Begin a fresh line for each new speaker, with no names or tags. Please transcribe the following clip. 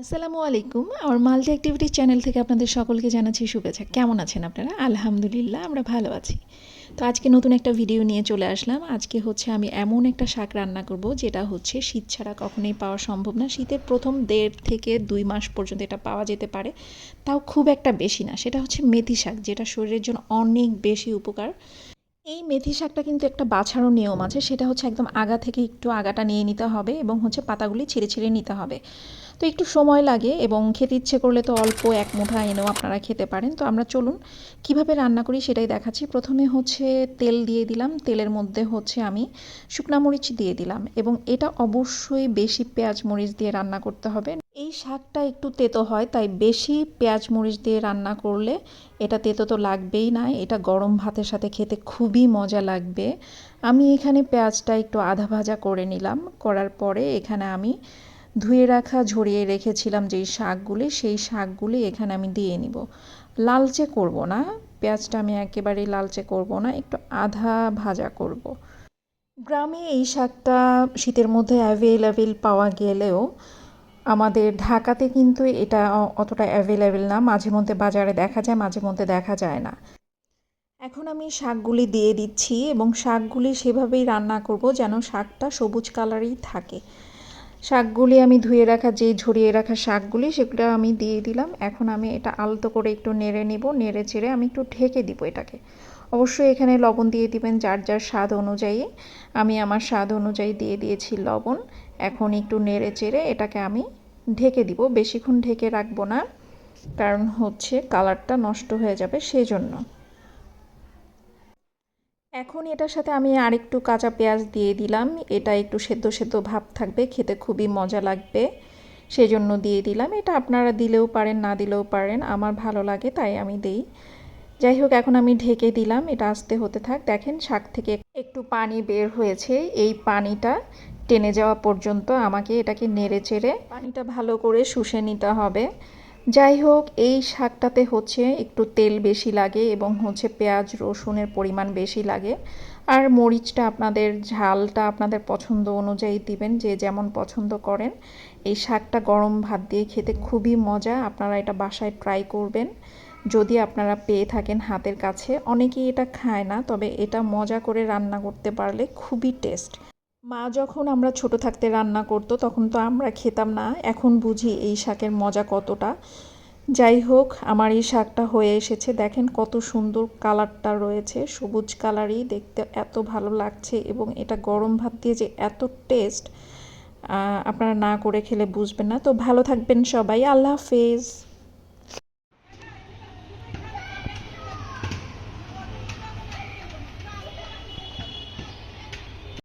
আসসালামু আলাইকুম। আমার মাল্টি অ্যাক্টিভিটি চ্যানেল থেকে আপনাদের সকলকে জানাচ্ছি শুভেচ্ছা। কেমন আছেন আপনারা? আলহামদুলিল্লাহ, আমরা ভালো আছি। তো আজকে নতুন একটা ভিডিও নিয়ে চলে আসলাম। আজকে হচ্ছে আমি এমন একটা শাক রান্না করব, যেটা হচ্ছে শীত ছাড়া কখনোই পাওয়া সম্ভব না। শীতের প্রথম দেড় থেকে দুই মাস পর্যন্ত এটা পাওয়া যেতে পারে। তাও খুব একটা বেশি না। সেটা হচ্ছে মেথি শাক, যেটা শরীরের জন্য অনেক বেশি উপকার। এই মেথি শাকটা কিন্তু একটা বাছারও নিয়ম আছে। সেটা হচ্ছে একদম আগা থেকে একটু আগাটা নিয়ে নিতে হবে এবং হচ্ছে পাতাগুলি ছিঁড়ে ছিঁড়ে নিতে হবে। তো একটু সময় লাগে এবং খেতে ইচ্ছে করলে তো অল্প এক মুঠা এনেও আপনারা খেতে পারেন। তো আমরা চলুন কীভাবে রান্না করি সেটাই দেখাচ্ছি। প্রথমে হচ্ছে তেল দিয়ে দিলাম। তেলের মধ্যে হচ্ছে আমি শুকনা মরিচ দিয়ে দিলাম এবং এটা অবশ্যই বেশি পেঁয়াজ মরিচ দিয়ে রান্না করতে হবে। এই শাকটা একটু তেতো হয়, তাই বেশি পেঁয়াজ মরিচ দিয়ে রান্না করলে এটা তেতো তো লাগবেই না। এটা গরম ভাতের সাথে খেতে খুবই মজা লাগবে। আমি এখানে পেঁয়াজটা একটু আধা ভাজা করে নিলাম। করার পরে এখানে আমি ধুয়ে রাখা, ঝরিয়ে রেখেছিলাম যেই শাকগুলি, সেই শাকগুলি এখানে আমি দিয়ে নিব। লালচে করব না, পেঁয়াজটা আমি একেবারেই লালচে করব না, একটু আধা ভাজা করব। গ্রামে এই শাকটা শীতের মধ্যে অ্যাভেলেবেল পাওয়া গেলেও আমাদের ঢাকাতে কিন্তু এটা অতটা অ্যাভেলেবেল না, মাঝে মধ্যে বাজারে দেখা যায়, মাঝে মধ্যে দেখা যায় না। এখন আমি শাকগুলি দিয়ে দিচ্ছি এবং শাকগুলি সেভাবেই রান্না করব যেন শাকটা সবুজ কালারই থাকে। শাকগুলি আমি ধুয়ে রাখা, যেই ঝরিয়ে রাখা শাকগুলি, সেগুলো আমি দিয়ে দিলাম। এখন আমি এটা আলতো করে একটু নেড়ে নিব, নেড়ে চেড়ে আমি একটু ঢেকে দিব এটাকে। অবশ্যই এখানে লবণ দিয়ে দিবেন যার যার স্বাদ অনুযায়ী। আমি আমার স্বাদ অনুযায়ী দিয়ে দিয়েছি লবণ। এখন একটু নেড়ে চেড়ে এটাকে আমি ঢেকে দিব। বেশিক্ষণ ঢেকে রাখব না, কারণ হচ্ছে কালারটা নষ্ট হয়ে যাবে সেই জন্য এখন এটার সাথে আমি আরেকটু কাঁচা পেঁয়াজ দিয়ে দিলাম। এটা একটু সেদ্ধ সেদ্ধ ভাব থাকবে, খেতে খুবই মজা লাগবে। সেই জন্য দিয়ে দিলাম। এটা আপনারা দিলেও পারেন, না দিলেও পারেন, আমার ভালো লাগে, তাই আমি দেই। যাই হোক, এখন আমি ঢেকে দিলাম, এটা আস্তে হতে থাক। দেখেন, শাক থেকে একটু পানি বের হয়েছে। এই পানিটা টেনে যাওয়া পর্যন্ত আমাকে এটাকে নেড়ে চেড়ে পানিটা ভালো করে শুষে নিতে হবে। যাই হোক এই শাকটাতে হচ্ছে একটু তেল বেশি লাগে এবং হচ্ছে পেঁয়াজ, রসুনের পরিমাণ বেশি লাগে। আর মরিচটা আপনাদের, ঝালটা আপনাদের পছন্দ অনুযায়ী দিবেন, যে যেমন পছন্দ করেন। এই শাকটা গরম ভাত দিয়ে খেতে খুবই মজা, আপনারা এটা বাসায় ট্রাই করবেন। যদি আপনারা পেয়ে থাকেন হাতের কাছে, অনেকেই এটা খায় না, তবে এটা মজা করে রান্না করতে পারলে খুবই টেস্ট। মা যখন আমরা ছোট থাকতে রান্না করতো, তখন তো আমরা খেতাম না। এখন বুঝি এই শাকের মজা কতটা। যাই হোক, আমার এই শাকটা হয়ে এসেছে। দেখেন কত সুন্দর কালারটা রয়েছে। সবুজ কালারই দেখতে এত ভালো লাগছে এবং এটা গরম ভাত দিয়ে যে এত টেস্ট আপনারা না করে খেলে বুঝবেন না। তো ভালো থাকবেন সবাই। আল্লাহ হাফেজ।